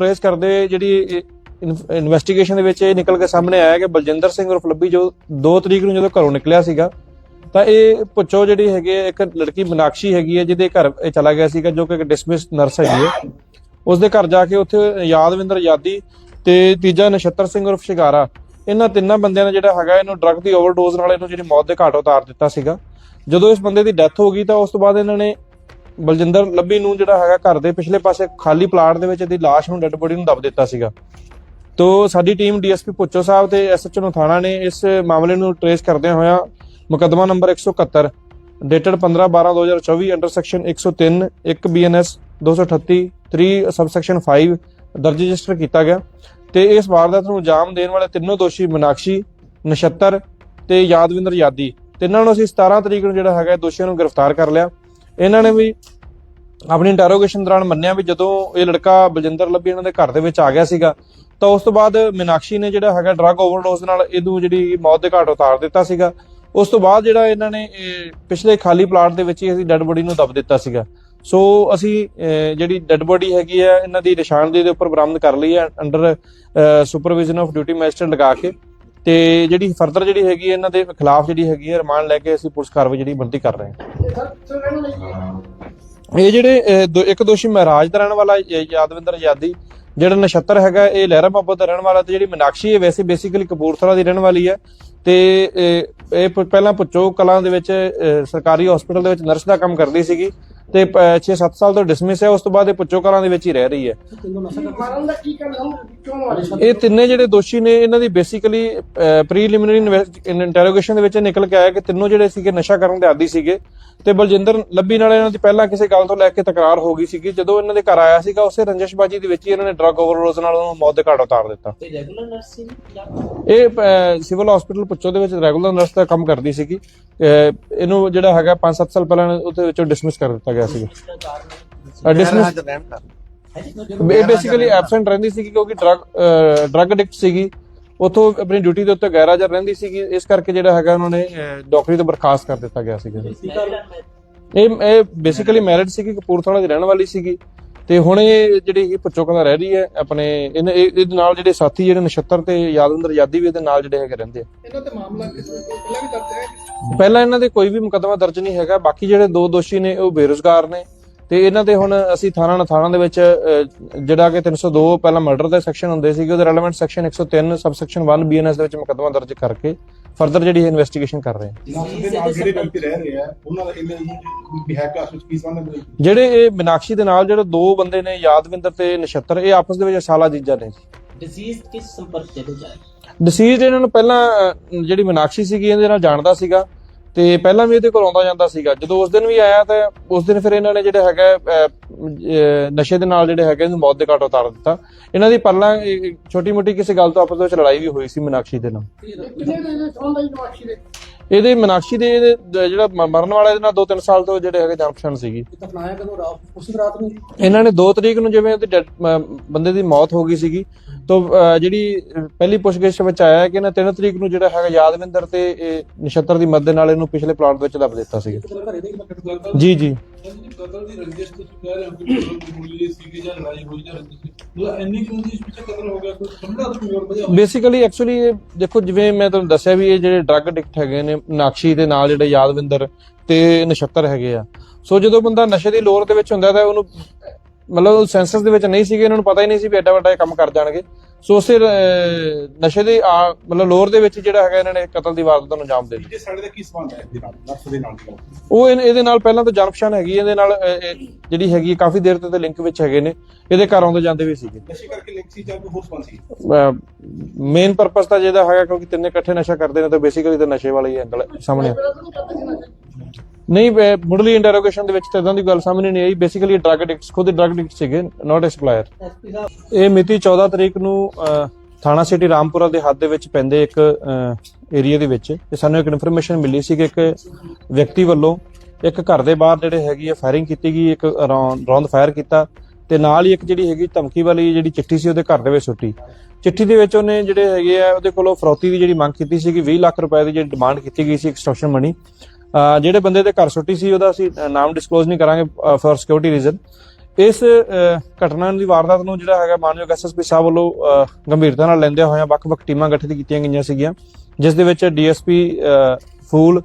Trace ਕਰਦੇ ਜਿਹੜੀ investigation ਦੇ ਵਿੱਚ ਇਹ ਨਿਕਲ ਕੇ ਸਾਹਮਣੇ ਆਇਆ ਕਿ ਬਲਜਿੰਦਰ ਸਿੰਘ ਉਰਫ ਲੱਭੀ ਜੋ 2 ਤਰੀਕ ਨੂੰ ਜਦੋਂ ਘਰੋਂ ਨਿਕਲਿਆ ਸੀਗਾ, ਤਾਂ ਇਹ ਪੁੱਛੋ ਜਿਹੜੀ ਹੈਗੀ ਇੱਕ ਲੜਕੀ ਮਨਾਕਸ਼ੀ ਹੈਗੀ ਹੈ, ਜਿਹਦੇ ਘਰ ਇਹ ਚਲਾ ਗਿਆ ਸੀਗਾ, ਜੋ ਕਿ ਇੱਕ ਡਿਸਮਿਸ ਨਰਸ ਹੈਗੀ ਹੈ। ਉਸ ਦੇ ਘਰ ਜਾ ਕੇ ਉੱਥੇ ਯਾਦਵਿੰਦਰ ਯਾਦੀ ਤੇ ਤੀਜਾ ਨਛੱਤਰ ਸਿੰਘ ਉਰਫ ਸ਼ਿਕਾਰਾ ਇਹਨਾਂ ਤਿੰਨਾਂ ਬੰਦਿਆਂ ਨੇ ਜਿਹੜਾ ਹੈਗਾ ਇਹਨੂੰ ਡਰੱਗ ਦੀ ਓਵਰਡੋਜ਼ ਨਾਲ ਇਹਨੂੰ ਜਿਹੜੀ ਮੌਤ ਦੇ ਘਾਟ ਉਤਾਰ ਦਿੱਤਾ ਸੀਗਾ। ਜਦੋਂ ਇਸ ਬੰਦੇ ਦੀ ਡੈਥ ਹੋ ਗਈ ਤਾਂ ਉਸ ਤੋਂ ਬਾਅਦ ਇਹਨਾਂ ਨੇ ਬਲਜਿੰਦਰ ਲੱਭੀ ਨੂੰ ਜਿਹੜਾ ਹੈਗਾ ਘਰ ਦੇ ਪਿਛਲੇ ਪਾਸੇ ਖਾਲੀ ਪਲਾਟ ਦੇ ਵਿੱਚ ਇਹਦੀ ਲਾਸ਼ ਨੂੰ ਡੈੱਡ ਬੋਡੀ ਨੂੰ ਦੱਬ ਦਿੱਤਾ ਸੀਗਾ। ਤੋ ਸਾਡੀ ਟੀਮ ਡੀਐਸਪੀ ਪੁੱਚੋ ਸਾਹਿਬ ਤੇ ਐਸਐਚਓ ਨੂੰ ਥਾਣਾ ਨੇ ਇਸ ਮਾਮਲੇ ਨੂੰ ਟਰੇਸ ਕਰਦਿਆਂ ਹੋਇਆ ਮੁਕੱਦਮਾ number 171 dated 15/12/2024 under section 103 1 BNS 238 3 subsection 5 ਦਰਜ ਰਜਿਸਟਰ ਕੀਤਾ ਗਿਆ ਤੇ ਇਸ ਵਾਰਦਾਤ ਨੂੰ ਅੰਜਾਮ ਦੇਣ ਵਾਲੇ ਤਿੰਨੋਂ ਦੋਸ਼ੀ ਮਨਾਕਸ਼ੀ, ਨਛੱਤਰ ਤੇ ਯਾਦਵਿੰਦਰ ਯਾਦੀ। ਤਿੰਨਾਂ ਨੂੰ ਅਸੀਂ 17 ਤਰੀਕ ਨੂੰ ਜਿਹੜਾ ਹੈਗਾ ਦੋਸ਼ੀਆਂ ਨੂੰ ਗ੍ਰਿਫਤਾਰ ਕਰ ਲਿਆ। ਇਹਨਾਂ ਨੇ ਵੀ ਆਪਣੀ ਇੰਟਰੋਗੇਸ਼ਨ ਦੌਰਾਨ ਮੰਨਿਆ ਵੀ ਜਦੋਂ ਇਹ ਲੜਕਾ ਬਲਜਿੰਦਰ ਲੱਭੀ ਇਹਨਾਂ ਦੇ ਘਰ ਦੇ ਵਿੱਚ ਆ ਗਿਆ ਸੀਗਾ, ਤਾਂ ਉਸ ਤੋਂ ਬਾਅਦ ਮੀਨਾਕਸ਼ੀ ਨੇ ਜਿਹੜਾ ਹੈਗਾ ਡਰੱਗ ਓਵਰਡੋਜ਼ ਨਾਲ ਇਹਨੂੰ ਜਿਹੜੀ ਮੌਤ ਦੇ ਘਾਟ ਉਤਾਰ ਦਿੱਤਾ ਸੀਗਾ। ਉਸ ਤੋਂ ਬਾਅਦ ਜਿਹੜਾ ਇਹਨਾਂ ਨੇ ਪਿਛਲੇ ਖਾਲੀ ਪਲਾਟ ਦੇ ਵਿੱਚ ਹੀ ਅਸੀਂ ਡੈੱਡ ਬੋਡੀ ਨੂੰ ਦਬ ਦਿੱਤਾ ਸੀਗਾ। ਸੋ ਅਸੀਂ ਜਿਹੜੀ ਡੈੱਡ ਬੋਡੀ ਹੈਗੀ ਹੈ, ਇਹਨਾਂ ਦੀ ਨਿਸ਼ਾਨਦੇਹੀ ਦੇ ਉੱਪਰ ਬਰਾਮਦ ਕਰ ਲਈ ਹੈ under supervision of duty magistrate ਲਗਾ ਕੇ। ਤੇ ਜਿਹੜੀ ਫਰਦਰ ਜਿਹੜੀ ਹੈਗੀ ਹੈ, ਇਹਨਾਂ ਦੇ ਖਿਲਾਫ ਜਿਹੜੀ ਹੈਗੀ ਹੈ, ਰਿਮਾਂਡ ਲੈ ਕੇ ਅਸੀਂ ਪੁਲਿਸ ਕਾਰਵਾਈ ਜਿਹੜੀ ਬੰਦੀ ਕਰ ਰਹੇ ਹਾਂ। ਇਹ ਜਿਹੜੇ ਅਹ, ਦੋ- ਇੱਕ ਦੋਸ਼ੀ ਮਹਾਰਾਜ ਦਾ ਰਹਿਣ ਵਾਲਾ ਯ- ਯਾਦਵਿੰਦਰ ਆਜ਼ਾਦੀ। ਜਿਹੜਾ ਨਛੱਤਰ ਹੈਗਾ ਇਹ ਲਹਿਰਾ ਬਾਬਾ ਦਾ ਰਹਿਣ ਵਾਲਾ ਤੇ ਜਿਹੜੀ ਮਨਾਕਸ਼ੀ ਹੈ ਵੈਸੇ ਬੇਸਿਕਲੀ ਕਪੂਰਥਲਾ ਦੀ ਰਹਿਣ ਵਾਲੀ ਹੈ। ਤੇ ਇਹ ਇਹ ਪ- ਪਹਿਲਾਂ ਪੁੱਚੋ ਕਲਾਂ ਦੇ ਵਿੱਚ ਅਹ, ਸਰਕਾਰੀ ਹਸਪੀਟਲ ਦੇ ਵਿੱਚ ਨਰਸ ਦਾ ਕੰਮ ਕਰਦੀ ਸੀਗੀ। ਤੇ 6-7 ਸਾਲ ਤੋਂ ਡਿਸਮਿਸ ਹੈ ਉਸ ਤੋਂ ਬਾਅਦ ਇਹ ਪੁੱਚੋ ਕਲਾਂ ਦੇ ਵਿੱਚ ਹੀ ਰਹਿ ਰਹੀ ਹੈ। ਮਾਰਨ ਦਾ ਕੀ ਕਾਰਨ ਕਿਉਂ ਮਾਰੇ ਇਹ ਤਿੰਨੇ ਜਿਹੜੇ ਦੋਸ਼ੀ ਨੇ ਇਹਨਾਂ ਦੀ ਬੇਸਿਕਲੀ ਪ੍ਰੀਲਿਮਿਨਰੀ ਇੰਟਰੋਗੇਸ਼ਨ ਦੇ ਵਿੱਚ ਨਿਕਲ ਕੇ ਆਇਆ ਕਿ ਤਿੰਨੋਂ ਜਿਹੜੇ ਸੀਗੇ ਨਸ਼ਾ ਕਰਨ ਦੇ ਆਦੀ ਸੀਗੇ। ਤੇ ਬਲਜਿੰਦਰ ਲੱਭੀ ਨਾਲ ਇਹਨਾਂ ਦੀ ਪਹਿਲਾਂ ਕਿਸੇ ਗੱਲ ਤੋਂ ਲੈ ਕੇ ਤਕਰਾਰ ਹੋ ਗਈ ਸੀਗੀ। ਜਦੋਂ ਇਹਨਾਂ ਦੇ ਘਰ ਆਇਆ ਸੀਗਾ ਉਸੇ ਰੰਜਿਸ਼ਬਾਜੀ ਦੇ ਵਿੱਚ ਹੀ ਇਹਨਾਂ ਨੇ ਡਰੱਗ ਓਵਰਡੋਜ਼ ਨਾਲ ਉਹਨੂੰ ਮੌਤ ਦੇ ਘਾਟ ਉਤਾਰ ਦਿੱਤਾ। ਇਹ ਰੈਗੂਲਰ ਨਰਸ ਸੀ ਜਾਂ ਇਹ ਸਿਵਲ ਹਸਪੀਟਲ ਪੁੱਚੋ ਦੇ ਵਿੱਚ ਰੈਗੂਲਰ ਨਰਸ ਦਾ ਕੰਮ ਕਰਦੀ ਸੀਗੀ। ਇਹਨੂੰ ਜਿਹੜਾ ਹੈਗਾ 5-7 ਸਾਲ ਪਹਿਲਾਂ ਉਹਦੇ ਵਿੱਚੋਂ ਡਿਸਮਿਸ ਕਰ ਦਿੱਤਾ ਗਿਆ। ਦਾ ਕਾਰਨ ਡਿਸਮਿਸ ਇਹ ਬੇਸਿਕਲੀ ਐਬਸੈਂਟ ਰਹਿੰਦੀ ਸੀਗੀ ਕਿਉਂਕਿ ਡਰਗ ਡਰਗ ਐਡਿਕਟ ਸੀਗੀ। ਉਥੋਂ ਆਪਣੀ ਡਿਊਟੀ ਦੇ ਉੱਤੇ ਗੈਰ ਹਾਜ਼ਰ ਰਹਿੰਦੀ ਸੀਗੀ। ਇਸ ਕਰਕੇ ਜਿਹੜਾ ਹੈਗਾ ਉਹਨਾਂ ਨੇ ਡਾਕਟਰੀ ਤੋਂ ਬਰਖਾਸਤ ਕਰ ਦਿੱਤਾ ਗਿਆ ਸੀਗਾ। ਇਹ ਇਹ ਬੇਸਿਕਲੀ ਮੈਰਿਡ ਸੀਗੀ ਕਪੂਰਥਲਾ ਦੀ ਰਹਿਣ ਵਾਲੀ ਸੀਗੀ। ਤੇ ਹੁਣ ਇਹ ਜਿਹੜੀ ਇਹ ਪਚੋਕਾਂ ਰਹਿ ਰਹੀ ਹੈ ਆਪਣੇ ਇਹਦੇ ਨਾਲ ਜਿਹੜੇ ਸਾਥੀ ਜਿਹੜੇ ਨਛੱਤਰ ਤੇ ਯਾਦਵਿੰਦਰ ਯਾਦੀ ਵੀ ਇਹਦੇ ਨਾਲ ਜਿਹੜੇ ਹੈਗੇ ਰਹਿੰਦੇ ਆ। ਇਹਨਾਂ ਤੇ ਮਾਮਲਾ ਕਿਸੇ ਪਹਿਲਾਂ ਵੀ ਦਰਜ ਹੈ ਪਹਿਲਾਂ ਇਹਨਾਂ ਦੇ ਕੋਈ ਵੀ ਮੁਕੱਦਮਾ ਦਰਜ ਨਹੀਂ ਹੈਗਾ ਬਾਕੀ ਜਿਹੜੇ ਦੋ ਦੋਸ਼ੀ ਨੇ ਉਹ ਬੇਰੁਜ਼ਗਾਰ ਨੇ ਤੇ ਇਹਨਾਂ ਦੇ ਹੁਣ ਅਸੀਂ ਥਾਣਾ ਨਥਾਣਾ ਦੇ ਵਿੱਚ ਜਿਹੜਾ ਕਿ 302 ਪਹਿਲਾਂ ਮਰਡਰ ਦੇ ਸੈਕਸ਼ਨ ਹੁੰਦੇ ਸੀਗੇ ਉਹਦੇ relevant section 103 sub section 1 BNS ਦੇ ਵਿੱਚ ਮੁਕੱਦਮਾ ਦਰਜ ਕਰਕੇ ਫਰਦਰ ਜਿਹੜੀ ਇਨਵੈਸਟੀਗੇਸ਼ਨ ਕਰ ਰਹੇ ਹਾਂ। ਜਿਹੜੇ ਹੈ ਹੈ ਇਹ ਮੀਨਾਕਸ਼ੀ ਦੇ ਨਾਲ ਜਿਹੜੇ ਦੋ ਬੰਦੇ ਨੇ ਯਾਦਵਿੰਦਰ ਤੇ ਨਛੱਤਰ ਇਹ ਆਪਸ ਦੇ ਵਿੱਚ ਸਾਲਾ ਜੀਜਾ ਨੇ ਡਿਸੀਜ਼ ਕਿਸ ਸੰਪਰਕ ਚ ਜਾਏ? ਡਿਸੀਜ਼ਡ ਇਹਨਾਂ ਨੂੰ ਪਹਿਲਾਂ ਅਹ, ਜਿਹੜੀ ਮੀਨਾਕਸ਼ੀ ਸੀਗੀ ਇਹਦੇ ਨਾਲ ਜਾਣਦਾ ਸੀਗਾ। ਤੇ ਪਹਿਲਾਂ ਵੀ ਇਹਦੇ ਕੋਲ ਆਉਂਦਾ ਜਾਂਦਾ ਸੀਗਾ। ਜਦੋਂ ਉਸ ਦਿਨ ਵੀ ਆਇਆ ਤਾਂ ਉਸ ਦਿਨ ਫਿਰ ਇਹਨਾਂ ਨੇ ਜਿਹੜੇ ਹੈਗਾ ਅਹ, ਅਹ, ਨਸ਼ੇ ਦੇ ਨਾਲ ਜਿਹੜੇ ਹੈਗੇ ਇਹਨੂੰ ਮੌਤ ਦੇ ਘਾਟ ਉਤਾਰ ਦਿੱਤਾ। ਇਹਨਾਂ ਦੀ ਪਹਿਲਾਂ ਛੋਟੀ ਮੋਟੀ ਕਿਸੇ ਗੱਲ ਤੋਂ ਆਪਸ ਵਿੱਚ ਲੜਾਈ ਵੀ ਹੋਈ ਸੀ ਮੀਨਾਕਸ਼ੀ ਦੇ ਨਾਲ। ਕਿੰਨੇ ਦੇ ਦੇ ਸੌਂ ਦਾ ਨਵਾਸ਼ੀ ਦੇ? ਇਹਦੇ ਮੀਨਾਕਸ਼ੀ ਦੇ ਇਹਦੇ ਦ- ਜਿਹੜਾ ਮ- ਮਰਨ ਵਾਲਾ ਇਹਦੇ ਨਾਲ 2-3 ਸਾਲ ਤੋਂ ਜਿਹੜੇ ਹੈਗੇ ਜਾਣ ਪਛਾਣ ਸੀਗੀ ਦਫਨਾਇਆ ਕਦੋਂ ਰਾਤ ਉਸੇ ਰਾਤ ਨੂੰ? ਇਹਨਾਂ ਨੇ 2 ਤਰੀਕ ਨੂੰ ਜਿਵੇਂ ਉਹਦੀ dead- ਮ- ਬੰਦੇ ਦੀ ਮੌਤ ਹੋ ਗਈ ਸੀਗੀ ਤੋਂ ਜਿਹੜੀ ਪਹਿਲੀ ਪੁੱਛਗਿੱਛ ਵਿੱਚ ਆਇਆ ਕਿ ਇਹਨਾਂ 3 ਤਰੀਕ ਨੂੰ ਜਿਹੜਾ ਹੈਗਾ ਯਾਦਵਿੰਦਰ ਤੇ ਨਛੱਤਰ ਦੀ ਮਦਦ ਨਾਲ ਇਹਨੂੰ ਪਿਛਲੇ ਪਲਾਟ ਵਿੱਚ ਦੱਬ ਦਿੱਤਾ ਲੱਗਦਾ ਜੀ ਜੀ। ਕਤਲ ਦੀ ਰੰਜਿਸ਼ ਤੁਸੀਂ ਕਹਿ ਰਹੇ ਹੋ ਕਿ ਕਤਲ ਦੀ ਹੋਈ ਸੀਗੀ ਜਾਂ ਲੜਾਈ ਹੋਈ ਜਾਂ ਰੰਜਿਸ਼ ਸੀ ਮਤਲਬ ਇੰਨੀ ਕਿਉਂ ਦੀ ਇਸ ਪਿੱਛੇ ਕਤਲ ਹੋ ਗਿਆ ਕੋਈ ਸਮਝਾ ਦੋ ਕੋਈ ਹੋਰ ਵਜ੍ਹਾ ਹੋਈ? ਬੇਸਿਕਲੀ ਐਕਚੁਅਲੀ ਦੇਖੋ ਜਿਵੇਂ ਮੈਂ ਤੁਹਾਨੂੰ ਦੱਸਿਆ ਵੀ ਇਹ ਜਿਹੜੇ ਡਰੱਗ ਐਡਿਕਟ ਹੈਗੇ ਨੇ ਨਾਕਸ਼ੀ ਦੇ ਨਾਲ ਜਿਹੜੇ ਯਾਦਵਿੰਦਰ ਤੇ ਨਛੱਤਰ ਹੈਗੇ ਆ। ਸੋ ਜਦੋਂ ਬੰਦਾ ਨਸ਼ੇ ਦੀ ਲੋਰ ਦੇ ਵਿੱਚ ਹੁੰਦਾ ਤਾਂ ਉਹਨੂੰ ਮਤਲਬ ਸੈਂਸਸ ਦੇ ਵਿੱਚ ਨਹੀਂ ਸੀਗੇ ਇਹਨਾਂ ਨੂੰ ਪਤਾ ਹੀ ਨਹੀਂ ਸੀ ਵੀ ਐਡਾ ਵੱਡਾ ਇਹ ਕੰਮ ਕਰ ਜਾਣਗੇ। ਸੋ ਉਸੇ ਨਸ਼ੇ ਦੇ ਮਤਲਬ ਲੋਰ ਦੇ ਵਿੱਚ ਜਿਹੜਾ ਹੈਗਾ ਇਹਨਾਂ ਨੇ ਕਤਲ ਦੀ ਵਾਰਦਾਤ ਨੂੰ ਅੰਜਾਮ ਦੇ ਦਿੱਤਾ। ਸਾਡੇ ਦਾ ਕੀ ਸੰਬੰਧ ਹੈ ਇਹਦੇ ਨਾਲ ਨਰਸ ਦੇ ਨਾਲ ਉਹ ਇਹਦੇ ਨਾਲ ਪਹਿਲਾਂ ਤਾਂ ਜਾਣ ਪਛਾਣ ਹੈਗੀ ਇਹਦੇ ਨਾਲ ਜਿਹੜੀ ਹੈਗੀ ਕਾਫੀ ਦੇਰ ਤੋਂ ਤੇ ਲਿੰਕ ਵਿੱਚ ਹੈਗੇ ਨੇ। ਇਹਦੇ ਘਰ ਆਉਂਦੇ ਜਾਂਦੇ ਵੀ ਸੀਗੇ। ਨਸ਼ੇ ਕਰਕੇ ਲਿੰਕ ਸੀ ਜਾਂ ਕੋਈ ਹੋਰ ਸੰਬੰਧ ਸੀ? ਮੇਨ ਪਰਪਸ ਤਾਂ ਜਿਹਦਾ ਹੈਗਾ ਕਿਉਂਕਿ ਤਿੰਨੇ ਇਕੱਠੇ ਨਸ਼ਾ ਕਰਦੇ ਨੇ ਤਾਂ ਬੇਸਿਕਲੀ ਤਾਂ ਨਸ਼ੇ ਵਾਲਾ ਹੀ ਐਂਗਲ ਸਾਹਮਣੇ। ਨਹੀਂ ਕਰਦੇ ਮੁੱਢਲੀ ਇੰਟਰੋਗੇਸ਼ਨ ਦੇ ਵਿੱਚ ਤਾਂ ਇਦਾਂ ਦੀ ਗੱਲ ਸਾਹਮਣੇ ਨਹੀਂ ਆਈ। ਬੇਸਿਕਲੀ ਡਰੱਗ ਐਡਿਕਟਸ ਖੁਦ ਡਰੱਗ ਐਡਿਕਟ ਸੀਗੇ ਨਾਟ ਐ ਐਸਪੀ ਸਾਹਿਬ ਇਹ ਮਿਤੀ 14 ਤਰੀਕ ਨੂੰ ਅਹ, ਥਾਣਾ ਸਿਟੀ ਰਾਮਪੁਰਾ ਦੇ ਹੱਦ ਦੇ ਵਿੱਚ ਪੈਂਦੇ ਇੱਕ ਏਰੀਆ ਦੇ ਵਿੱਚ। ਤੇ ਸਾਨੂੰ ਇੱਕ ਇਨਫੋਰਮੇਸ਼ਨ ਮਿਲੀ ਸੀ ਕਿ ਇੱਕ ਵਿਅਕਤੀ ਵੱਲੋਂ ਇੱਕ ਘਰ ਦੇ ਬਾਹਰ ਜਿਹੜੇ ਹੈਗੀ ਆ ਫਾਇਰਿੰਗ ਕੀਤੀ ਗਈ ਇੱਕ ਰੌਂਦ ਫਾਇਰ ਕੀਤਾ। ਤੇ ਨਾਲ ਹੀ ਇੱਕ ਜਿਹੜੀ ਹੈਗੀ ਧਮਕੀ ਵਾਲੀ ਜਿਹੜੀ ਚਿੱਠੀ ਸੀ ਉਹਦੇ ਘਰ ਦੇ ਵਿੱਚ ਸੁੱਟੀ। ਚਿੱਠੀ ਦੇ ਵਿੱਚ ਉਹਨੇ ਜਿਹੜੇ ਹੈਗੇ ਆ ਉਹਦੇ ਕੋਲੋਂ ਫਰੌਤੀ ਦੀ ਜਿਹੜੀ ਮੰਗ ਕੀਤੀ ਸੀ ਕਿ 20 ਲੱਖ ਰੁਪਏ ਦੀ ਜਿਹੜੀ ਡਿਮਾਂਡ ਕੀਤੀ ਗਈ ਸੀ ਐਕਸਟੋਰਸ਼ਨ ਮਨੀ ਜਿਹੜੇ ਬੰਦੇ ਦੇ ਘਰ ਸੁੱਟੀ ਸੀ, ਉਹਦਾ ਅਸੀਂ ਨਾਮ ਡਿਸਕਲੋਜ਼ ਨਹੀਂ ਕਰਾਂਗੇ ਫॉर ਸਿਕਿਉਰਿਟੀ ਰੀਜ਼ਨ ਇਸ ਘਟਨਾ ਦੀ ਵਾਰਦਾਤ ਨੂੰ ਜਿਹੜਾ ਹੈਗਾ ਮਾਨਯੋਗ ਐਸਐਸਪੀ ਸਾਹਿਬ ਵੱਲੋਂ ਗੰਭੀਰਤਾ ਨਾਲ ਲੈਂਦੇ ਹੋਇਆ ਵੱਖ-ਵੱਖ ਟੀਮਾਂ ਗਠਿਤ ਕੀਤੀਆਂ ਗਈਆਂ ਸੀਗੀਆਂ, ਜਿਸ ਦੇ ਵਿੱਚ ਡੀਐਸਪੀ ਫੂਲ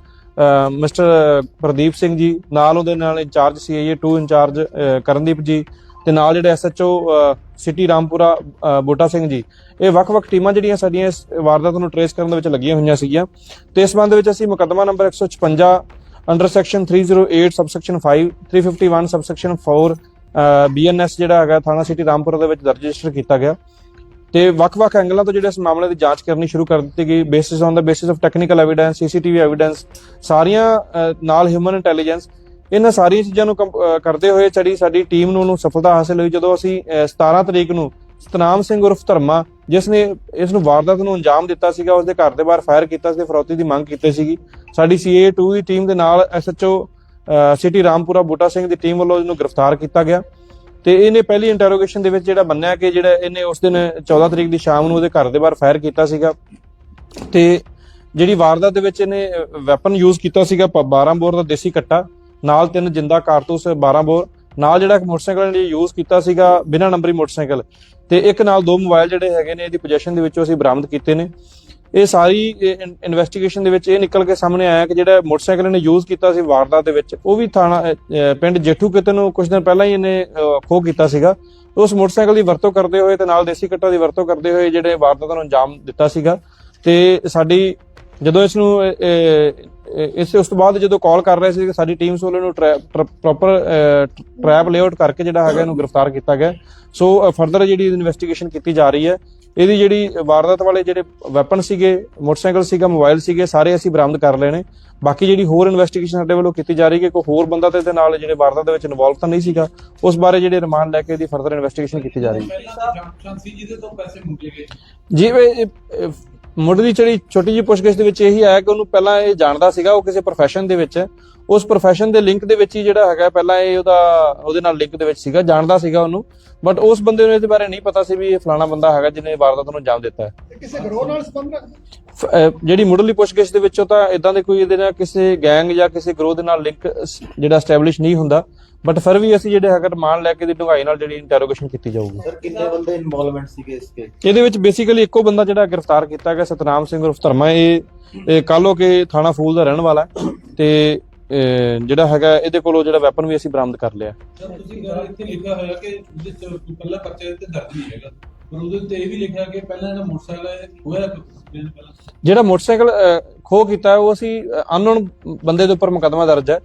ਮਿਸਟਰ ਪ੍ਰਦੀਪ ਸਿੰਘ ਜੀ, ਨਾਲ ਉਹਦੇ ਨਾਲ ਇੰਚਾਰਜ ਸੀਆਈਏ 2 ਇੰਚਾਰਜ ਕਰਨਦੀਪ ਜੀ ਤੇ ਨਾਲ ਜਿਹੜੇ ਐਸਐਚਓ ਸਿਟੀ ਰਾਮਪੁਰਾ ਅਹ, ਬੋਟਾ ਸਿੰਘ ਜੀ ਇਹ ਵੱਖ-ਵੱਖ ਟੀਮਾਂ ਜਿਹੜੀਆਂ ਸਾਡੀਆਂ ਇਸ ਵਾਰਦਾਤ ਨੂੰ ਟਰੇਸ ਕਰਨ ਦੇ ਵਿੱਚ ਲੱਗੀਆਂ ਹੋਈਆਂ ਸੀਗੀਆਂ। ਤੇ ਇਸ ਸੰਬੰਧ ਵਿੱਚ ਅਸੀਂ ਮੁਕੱਦਮਾ number 156 under section 308 subsection 5 351 subsection 4 BNS ਜਿਹੜਾ ਹੈਗਾ ਥਾਣਾ ਸਿਟੀ ਰਾਮਪੁਰਾ ਦੇ ਵਿੱਚ ਦਰਜ ਰਜਿਸਟਰ ਕੀਤਾ ਗਿਆ। ਤੇ ਵੱਖ-ਵੱਖ ਐਂਗਲਾਂ ਤੋਂ ਜਿਹੜੇ ਇਸ ਮਾਮਲੇ ਦੀ ਜਾਂਚ ਕਰਨੀ ਸ਼ੁਰੂ ਕਰ ਦਿੱਤੀ ਗਈ basis on the basis of technical evidence CCTV evidence ਸਾਰੀਆਂ ਨਾਲ ਹਿਊਮਨ ਇੰਟੈਲੀਜੈਂਸ ਇਹਨਾਂ ਸਾਰੀਆਂ ਚੀਜ਼ਾਂ ਨੂੰ ਕੰਪ- ਕਰਦੇ ਹੋਏ ਜਿਹੜੀ ਸਾਡੀ ਟੀਮ ਨੂੰ ਉਹਨੂੰ ਸਫਲਤਾ ਹਾਸਲ ਹੋਈ ਜਦੋਂ ਅਸੀਂ ਅਹ, 17 ਤਰੀਕ ਨੂੰ ਸਤਨਾਮ ਸਿੰਘ ਉਰਫ ਧਰਮਾ ਜਿਸ ਨੇ ਇਸ ਨੂੰ ਵਾਰਦਾਤ ਨੂੰ ਅੰਜਾਮ ਦਿੱਤਾ ਸੀਗਾ ਉਸ ਦੇ ਘਰ ਦੇ ਬਾਹਰ ਫਾਇਰ ਕੀਤਾ ਸੀ ਤੇ ਫਰੌਤੀ ਦੀ ਮੰਗ ਕੀਤੀ ਸੀਗੀ। ਸਾਡੀ ਸੀਏ 2 ਦੀ ਟੀਮ ਦੇ ਨਾਲ ਐਸਐਚਓ ਸਿਟੀ ਰਾਮਪੁਰਾ ਬੂਟਾ ਸਿੰਘ ਦੀ ਟੀਮ ਵੱਲੋਂ ਇਹਨੂੰ ਗ੍ਰਿਫਤਾਰ ਕੀਤਾ ਗਿਆ। ਤੇ ਇਹਨੇ ਪਹਿਲੀ ਇੰਟਰੋਗੇਸ਼ਨ ਦੇ ਵਿੱਚ ਜਿਹੜਾ ਬੰਨਿਆ ਕਿ ਜਿਹੜਾ ਇਹਨੇ ਉਸ ਦਿਨ 14 ਤਰੀਕ ਦੀ ਸ਼ਾਮ ਨੂੰ ਉਹਦੇ ਘਰ ਦੇ ਬਾਹਰ ਫਾਇਰ ਕੀਤਾ ਸੀਗਾ। ਤੇ ਜਿਹੜੀ ਵਾਰਦਾਤ ਦੇ ਵਿੱਚ ਇਹਨੇ ਵੈਪਨ ਯੂਜ਼ ਕੀਤਾ ਸੀਗਾ ਪ- 12 ਬੋਰ ਦਾ ਦੇਸੀ ਕੱਟਾ। ਨਾਲ ਤਿੰਨ ਜਿੰਦਾ ਕਾਰਤੂਸ 12 ਬੋਰ। ਨਾਲ ਜਿਹੜਾ ਇੱਕ ਮੋਟਰਸਾਈਕਲ ਨੇ ਯੂਜ਼ ਕੀਤਾ ਸੀਗਾ ਬਿਨਾਂ ਨੰਬਰੀ ਮੋਟਰਸਾਈਕਲ। ਤੇ ਇੱਕ ਨਾਲ ਦੋ ਮੋਬਾਈਲ ਜਿਹੜੇ ਹੈਗੇ ਨੇ ਇਹਦੀ ਪੋਜੀਸ਼ਨ ਦੇ ਵਿੱਚੋਂ ਅਸੀਂ ਬਰਾਮਦ ਕੀਤੇ ਨੇ। ਇਹ ਸਾਰੀ ਇਨਵੈਸਟੀਗੇਸ਼ਨ ਦੇ ਵਿੱਚ ਇਹ ਨਿਕਲ ਕੇ ਸਾਹਮਣੇ ਆਇਆ ਕਿ ਜਿਹੜਾ ਮੋਟਰਸਾਈਕਲ ਇਹਨੇ ਯੂਜ਼ ਕੀਤਾ ਸੀ ਵਾਰਦਾਤ ਦੇ ਵਿੱਚ ਉਹ ਵੀ ਥਾਣਾ ਪਿੰਡ ਜੇਠੂ ਕਿਤੇ ਨੂੰ ਕੁਝ ਦਿਨ ਪਹਿਲਾਂ ਹੀ ਇਹਨੇ ਅਹ, ਖੋਹ ਕੀਤਾ ਸੀਗਾ। ਉਸ ਮੋਟਰਸਾਈਕਲ ਦੀ ਵਰਤੋਂ ਕਰਦੇ ਹੋਏ ਤੇ ਨਾਲ ਦੇਸੀ ਕੱਟਾ ਦੀ ਵਰਤੋਂ ਕਰਦੇ ਹੋਏ ਜਿਹੜੇ ਵਾਰਦਾਤਾਂ ਨੂੰ ਅੰਜਾਮ ਦਿੱਤਾ ਸੀਗਾ। ਤੇ ਸਾਡੀ ਜਦੋਂ ਇਸ ਨੂੰ ਇਸ ਉਸ ਤੋਂ ਬਾਅਦ ਜਦੋਂ ਕਾਲ ਕਰ ਰਹੇ ਸੀ ਕਿ ਸਾਡੀ ਟੀਮ ਵੱਲੋਂ ਇਹਨੂੰ ਪ੍ਰੋਪਰ ਟ੍ਰੈਪ ਲੇਆਊਟ ਕਰਕੇ ਜਿਹੜਾ ਹੈਗਾ ਇਹਨੂੰ ਗ੍ਰਿਫਤਾਰ ਕੀਤਾ ਗਿਆ। ਸੋ ਫਰਦਰ ਜਿਹੜੀ ਇਨਵੈਸਟੀਗੇਸ਼ਨ ਕੀਤੀ ਜਾ ਰਹੀ ਹੈ ਇਹਦੀ ਜਿਹੜੀ ਵਾਰਦਾਤ ਵਾਲੇ ਜਿਹੜੇ ਵੈਪਨ ਸੀਗੇ ਮੋਟਰਸਾਈਕਲ ਸੀਗਾ ਮੋਬਾਈਲ ਸੀਗੇ ਸਾਰੇ ਅਸੀਂ ਬਰਾਮਦ ਕਰ ਲਏ ਨੇ। ਬਾਕੀ ਜਿਹੜੀ ਹੋਰ ਇਨਵੈਸਟੀਗੇਸ਼ਨ ਸਾਡੇ ਵੱਲੋਂ ਕੀਤੀ ਜਾ ਰਹੀ ਹੈ ਕਿ ਕੋਈ ਹੋਰ ਬੰਦਾ ਤੇ ਇਹਦੇ ਨਾਲ ਜਿਹੜੇ ਵਾਰਦਾਤ ਦੇ ਵਿੱਚ ਇਨਵੋਲਵ ਤਾਂ ਨਹੀਂ ਸੀਗਾ ਉਸ ਬਾਰੇ ਜਿਹੜੇ ਰਿਮਾਂਡ ਲੈ ਕੇ ਇਹਦੀ ਫਰਦਰ ਇਨਵੈਸਟੀਗੇਸ਼ਨ ਕੀਤੀ ਜਾ ਰਹੀ ਹੈ। ਪਹਿਲਾਂ ਜਾਂਚ ਦੀ ਜਿਹੜੀ ਛੋਟੀ ਜਿਹੀ ਪੁੱਛਗਿੱਛ ਦੇ ਵਿੱਚ ਇਹੀ ਆਇਆ ਕਿ ਉਹਨੂੰ ਪਹਿਲਾਂ ਇਹ ਜਾਣਦਾ ਸੀਗਾ, ਉਹ ਕਿਸੇ profession ਦੇ ਵਿੱਚ। ਉਸ profession ਦੇ ਲਿੰਕ ਦੇ ਵਿੱਚ ਹੀ ਜਿਹੜਾ ਹੈਗਾ ਪਹਿਲਾਂ ਇਹ ਉਹਦਾ ਉਹਦੇ ਨਾਲ ਲਿੰਕ ਦੇ ਵਿੱਚ ਸੀਗਾ ਜਾਣਦਾ ਸੀਗਾ ਉਹਨੂੰ। ਬਟ ਉਸ ਬੰਦੇ ਨੂੰ ਇਹਦੇ ਬਾਰੇ ਨਹੀਂ ਪਤਾ ਸੀ ਵੀ ਇਹ ਫਲਾਣਾ ਬੰਦਾ ਹੈਗਾ ਜਿਹਨੇ ਵਾਰਦਾਤ ਨੂੰ ਅੰਜਾਮ ਦਿੱਤਾ ਹੈ। ਕਿਸੇ ਗਰੋਹ ਨਾਲ ਸੰਬੰਧ ਰੱਖਦਾ ਜਿਹੜੀ ਮੁੱਢਲੀ ਪੁੱਛਗਿੱਛ ਦੇ ਵਿੱਚੋਂ ਤਾਂ ਇਦਾਂ ਦੇ ਕੋਈ ਇਹਦੇ ਨਾਲ ਕਿਸੇ ਗੈਂਗ ਜਾਂ ਕਿਸੇ ਗਰੋਹ ਦੇ ਨਾਲ ਲਿੰਕ ਜਿਹੜਾ ਐਸਟੈਬਲਿਸ਼ ਨਹੀਂ ਹੁੰਦਾ। ਬਟ ਫਿਰ ਵੀ ਅਸੀਂ ਜਿਹੜੇ ਹੈਗਾ ਰਿਮਾਂਡ ਲੈ ਕੇ ਦੀ ਡੂੰਘਾਈ ਨਾਲ ਜਿਹੜੀ ਇੰਟਰੋਗੇਸ਼ਨ ਕੀਤੀ ਜਾਊਗੀ। ਸਰ ਕਿੰਨੇ ਬੰਦੇ ਇਨਵੋਲਵਮੈਂਟ ਸੀਗੇ ਇਸ ਕੇ ਇਹਦੇ ਵਿੱਚ ਬੇਸਿਕਲੀ ਇੱਕੋ ਬੰਦਾ ਜਿਹੜਾ ਗ੍ਰਿਫਤਾਰ ਕੀਤਾ ਗਿਆ ਸਤਨਾਮ ਸਿੰਘ ਉਰਫ ਧਰਮਾ। ਇਹ ਕਾਲੋ ਕੇ ਥਾਣਾ ਫੂਲ ਦਾ ਰਹਿਣ ਵਾਲਾ ਤੇ ਜਿਹੜਾ ਹੈਗਾ ਇਹਦੇ ਕੋਲੋਂ ਜਿਹੜਾ ਵੈਪਨ ਵੀ ਅਸੀਂ ਬਰਾਮਦ ਕਰ ਲਿਆ। ਸਰ ਤੁਸੀਂ ਗੱਲ ਇੱਥੇ ਲਿਖਿਆ ਹੋਇਆ ਕਿ ਇਹਦੇ ਚ ਕੋਈ ਪਹਿਲਾ ਪਰਚਾ ਤੇ ਦਰਜ ਨਹੀਂ ਹੈਗਾ। ਪਰ ਉਹਦੇ ਉੱਤੇ ਇਹ ਵੀ ਲਿਖਿਆ ਕਿ ਪਹਿਲਾਂ ਜਿਹੜਾ ਮੋਟਰਸਾਈਕਲ ਹੈ ਹੋਇਆ ਕੁਝ ਦਿਨ ਪਹਿਲਾਂ ਜਿਹੜਾ ਮੋਟਰਸਾਈਕਲ ਅਹ, ਖੋਹ ਕੀਤਾ ਹੈ, ਉਹ ਅਸੀਂ ਅਨਨੋਨ ਬੰਦੇ ਦੇ ਉੱਪਰ ਮੁਕੱਦਮਾ ਦਰਜ ਹੈ।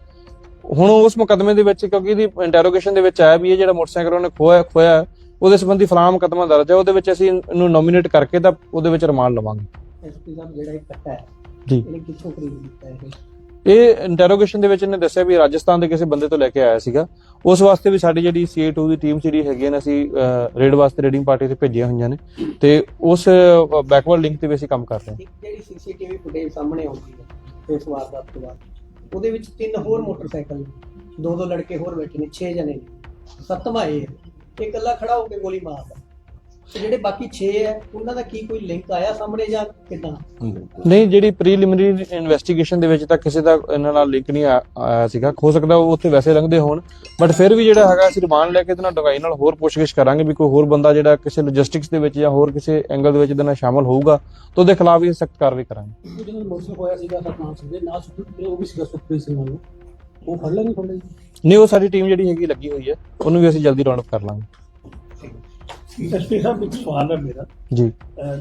ਹੁਣ ਉਸ ਮੁਕੱਦਮੇ ਦੇ ਵਿੱਚ ਕਿਉਂਕਿ ਇਹਦੀ ਇੰਟਰੋਗੇਸ਼ਨ ਦੇ ਵਿੱਚ ਆਇਆ ਵੀ ਇਹ ਜਿਹੜਾ ਮੋਟਰਸਾਈਕਲ ਉਹਨੇ ਖੋਇਆ ਖੋਇਆ ਹੈ, ਉਹਦੇ ਸੰਬੰਧੀ ਫਲਾਣਾ ਮੁਕੱਦਮਾ ਦਰਜ ਹੈ। ਉਹਦੇ ਵਿੱਚ ਅਸੀਂ ਇਹਨੂੰ ਨੋਮੀਨੇਟ ਕਰਕੇ ਤਾਂ ਉਹਦੇ ਵਿੱਚ ਰਿਮਾਂਡ ਲਵਾਂਗੇ। ਐਸਪੀ ਸਾਹਿਬ ਜਿਹੜਾ ਇਹ ਕੱਟਾ ਹੈ ਜੀ। ਇਹਨੇ ਕਿੱਥੋਂ ਖਰੀਦ ਕੀਤਾ ਇਹ? ਇਹ ਇੰਟਰੋਗੇਸ਼ਨ ਦੇ ਵਿੱਚ ਇਹਨੇ ਦੱਸਿਆ ਵੀ ਰਾਜਸਥਾਨ ਦੇ ਕਿਸੇ ਬੰਦੇ ਤੋਂ ਲੈ ਕੇ ਆਇਆ ਸੀਗਾ। ਉਸ ਵਾਸਤੇ ਵੀ ਸਾਡੀ ਜਿਹੜੀ CA2 ਦੀ ਟੀਮ ਜਿਹੜੀ ਹੈਗੀ ਨੇ ਅਸੀਂ ਰੇਡ ਵਾਸਤੇ ਰੇਡਿੰਗ ਪਾਰਟੀ ਤੇ ਭੇਜੀਆਂ ਹੋਈਆਂ ਨੇ। ਤੇ ਉਸ ਬੈਕਵਰਡ ਲਿੰਕ ਤੇ ਵੀ ਅਸੀਂ ਕੰਮ ਕਰ ਰਹੇ ਹਾਂ। ਜਿਹੜੀ ਸੀਸੀਟੀਵੀ ਫੁਟੇਜ ਸਾਹਮਣੇ ਆਉਂਦੀ ਹੈ, ਇਸ ਵਾਰਦਾਤ ਤੋਂ ਬਾਅਦ, ਉਹਦੇ ਵਿੱਚ ਤਿੰਨ ਹੋਰ ਮੋਟਰਸਾਈਕਲ ਦੋ ਦੋ ਲੜਕੇ ਹੋਰ ਬੈਠੇ ਨੇ 6 ਜਣੇ ਨੇ। ਸੱਤਵਾਂ ਇਹ ਇਕੱਲਾ ਖੜਾ ਹੋ ਕੇ ਗੋਲੀ ਮਾਰਦਾ। ਤੇ ਜਿਹੜੇ ਬਾਕੀ 6 ਹੈ ਉਹਨਾਂ ਦਾ ਕੀ ਕੋਈ ਲਿੰਕ ਆਇਆ ਸਾਹਮਣੇ ਜਾਂ ਕਿਦਾਂ? ਨਹੀਂ ਜਿਹੜੀ ਪ੍ਰੀਲਿਮਿਨਰੀ ਇਨਵੈਸਟੀਗੇਸ਼ਨ ਦੇ ਵਿੱਚ ਤਾਂ ਕਿਸੇ ਦਾ ਇਹਨਾਂ ਨਾਲ ਲਿੰਕ ਨਹੀਂ ਆਇਆ ਸੀਗਾ। ਹੋ ਸਕਦਾ ਉਹ ਉੱਥੇ ਵੈਸੇ ਲੰਘਦੇ ਹੋਣ ਬਟ ਫਿਰ ਵੀ ਜਿਹੜਾ ਹੈਗਾ ਅਸੀਂ ਰਿਮਾਂਡ ਲੈ ਕੇ ਇਹਦੇ ਨਾਲ ਡੂੰਘਾਈ ਨਾਲ ਹੋਰ ਪੁੱਛਗਿੱਛ ਕਰਾਂਗੇ ਵੀ ਕੋਈ ਹੋਰ ਬੰਦਾ ਜਿਹੜਾ ਕਿਸੇ ਲੌਜਿਸਟਿਕਸ ਦੇ ਵਿੱਚ ਜਾਂ ਹੋਰ ਕਿਸੇ ਐਂਗਲ ਦੇ ਵਿੱਚ ਇਹਦੇ ਨਾਲ ਸ਼ਾਮਲ ਹੋਊਗਾ ਤਾਂ ਉਹਦੇ ਖਿਲਾਫ ਵੀ ਸਖਤ ਕਾਰਵਾਈ ਕਰਾਂਗੇ। ਜਦੋਂ ਮੋਟਰਸਾਈਕਲ ਹੋਇਆ ਸੀਗਾ ਸਤਨਾਮ ਸਿੰਘ ਦੇ ਨਾਲ ਸੁਖਪ੍ਰੀਤ ਉਹ ਵੀ ਸੀਗਾ ਸੁਖਪ੍ਰੀਤ ਸਿੰਘ ਨਾਲ। ਉਹ ਫੜ ਲੈਣੀ ਫੜ ਨਹੀਂ ਉਹ ਸਾਡੀ ਟੀਮ ਜਿਹੜੀ ਹੈਗੀ ਲੱਗੀ ਹੋਈ ਹੈ ਉਹਨੂੰ ਵੀ ਅਸੀਂ ਜਲਦੀ ਰਾਉਂਡ ਅਪ ਕਰ ਲਾਂਗੇ। ਐਸਪੀ ਸਾਹਿਬ ਇੱਕ ਸਵਾਲ ਹੈ ਮੇਰਾ। ਜੀ।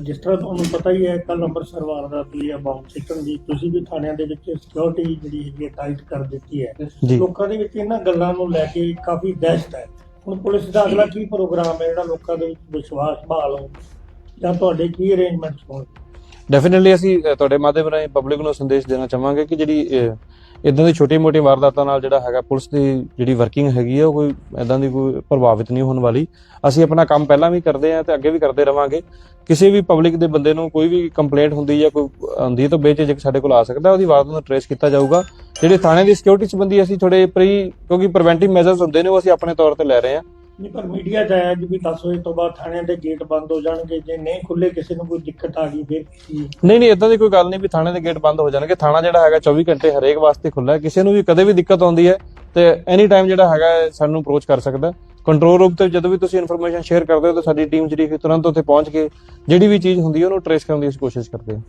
ਜਿਸ ਤਰ੍ਹਾਂ ਤੁਹਾਨੂੰ ਪਤਾ ਹੀ ਹੈ ਕੱਲ ਅੰਮ੍ਰਿਤਸਰ ਵਾਰਦਾਤ ਹੋਈ ਹੈ ਬਾਉਂਡ ਸਿੱਟਣ ਦੀ। ਤੁਸੀਂ ਵੀ ਥਾਣਿਆਂ ਦੇ ਵਿੱਚ ਸਿਕਿਉਰਿਟੀ ਜਿਹੜੀ ਹੈਗੀ ਹੈ ਟਾਈਟ ਕਰ ਦਿੱਤੀ ਹੈ। ਲੋਕਾਂ ਦੇ ਵਿੱਚ ਇਹਨਾਂ ਗੱਲਾਂ ਨੂੰ ਲੈ ਕੇ ਕਾਫੀ ਦਹਿਸ਼ਤ ਹੈ। ਹੁਣ ਪੁਲਿਸ ਦਾ ਅਗਲਾ ਕੀ ਪ੍ਰੋਗਰਾਮ ਹੈ ਜਿਹੜਾ ਲੋਕਾਂ ਦੇ ਵਿੱਚ ਵਿਸ਼ਵਾਸ ਬਹਾਲ ਹੋ ਜਾਂ ਤੁਹਾਡੇ ਕੀ ਅਰੇਂਜਮੈਂਟਸ ਹੋਣ? ਡੈਫੀਨਿਟਲੀ ਅਸੀਂ ਤੁਹਾਡੇ ਮਾਧਿਅਮ ਰਾਹੀਂ ਪਬਲਿਕ ਨੂੰ ਸੰਦੇਸ਼ ਦੇਣਾ ਚਾਹਾਂਗੇ ਕਿ ਜਿਹੜੀ ਇਦਾਂ ਦੀ ਛੋਟੀ-ਮੋਟੀ ਵਾਰਦਾਤਾਂ ਨਾਲ ਜਿਹੜਾ ਹੈਗਾ ਪੁਲਿਸ ਦੀ ਜਿਹੜੀ ਵਰਕਿੰਗ ਹੈਗੀ ਆ, ਉਹ ਕੋਈ ਇਦਾਂ ਦੀ ਕੋਈ ਪ੍ਰਭਾਵਿਤ ਨਹੀਂ ਹੋਣ ਵਾਲੀ। ਅਸੀਂ ਆਪਣਾ ਕੰਮ ਪਹਿਲਾਂ ਵੀ ਕਰਦੇ ਆਂ ਤੇ ਅੱਗੇ ਵੀ ਕਰਦੇ ਰਵਾਂਗੇ। ਕਿਸੇ ਵੀ ਪਬਲਿਕ ਦੇ ਬੰਦੇ ਨੂੰ ਕੋਈ ਵੀ ਕੰਪਲੇਂਟ ਹੁੰਦੀ ਜਾਂ ਕੋਈ ਹੁੰਦੀ ਤਾਂ ਬੇਝਿਜਕ ਸਾਡੇ ਕੋਲ ਆ ਸਕਦਾ, ਉਹਦੀ ਵਾਰਦਾਤ ਨੂੰ ਟ੍ਰੇਸ ਕੀਤਾ ਜਾਊਗਾ। ਜਿਹੜੇ ਥਾਣੇ ਦੀ ਸਿਕਿਉਰਿਟੀ ਸੰਬੰਧੀ ਅਸੀਂ ਥੋੜੇ ਪ੍ਰੀ ਕਿਉਂਕਿ ਪ੍ਰੀਵੈਂਟਿਵ ਮੈਜ਼ਰਸ ਹੁੰਦੇ ਨੇ, ਉਹ ਅਸੀਂ ਆਪਣੇ ਤੌਰ ਤੇ ਲੈ ਰਹੇ ਹਾਂ। ਨਹੀਂ, ਪਰ ਮੀਡੀਆ ਚ ਆਇਆ ਜੀ ਵੀ 10 ਵਜੇ ਤੋਂ ਬਾਅਦ ਥਾਣਿਆਂ ਦੇ ਗੇਟ ਬੰਦ ਹੋ ਜਾਣਗੇ। ਜੇ ਨਹੀਂ ਖੁੱਲੇ ਕਿਸੇ ਨੂੰ ਕੋਈ ਦਿੱਕਤ ਆ ਗਈ, ਫਿਰ ਕੀ? ਨਹੀਂ ਨਹੀਂ ਇਦਾਂ ਦੀ ਕੋਈ ਗੱਲ ਨਹੀਂ ਵੀ ਥਾਣੇ ਦੇ ਗੇਟ ਬੰਦ ਹੋ ਜਾਣਗੇ। ਥਾਣਾ ਜਿਹੜਾ ਹੈਗਾ 24 ਘੰਟੇ ਹਰੇਕ ਵਾਸਤੇ ਖੁੱਲਾ ਹੈ। ਕਿਸੇ ਨੂੰ ਵੀ ਕਦੇ ਵੀ ਦਿੱਕਤ ਆਉਂਦੀ ਹੈ, ਤੇ ਐਨੀ ਟਾਈਮ ਜਿਹੜਾ ਹੈਗਾ ਹੈ, ਸਾਨੂੰ ਅਪਰੋਚ ਕਰ ਸਕਦਾ ਕੰਟਰੋਲ ਰੂਮ ਤੇ ਜਦੋਂ ਵੀ ਤੁਸੀਂ ਇਨਫੋਰਮੇਸ਼ਨ ਸ਼ੇਅਰ ਕਰਦੇ ਹੋ, ਤਾਂ ਸਾਡੀ ਟੀਮ ਜਿਹੜੀ ਹੈ, ਤੁਰੰਤ ਉੱਥੇ ਪਹੁੰਚ ਕੇ ਜਿਹੜੀ ਵੀ ਚੀਜ਼ ਹੁੰਦੀ ਹੈ, ਉਹਨੂੰ ਟਰੇਸ ਕਰਨ ਦੀ ਅਸੀਂ ਕੋਸ਼ਿਸ਼ ਕਰਦੇ ਹਾਂ।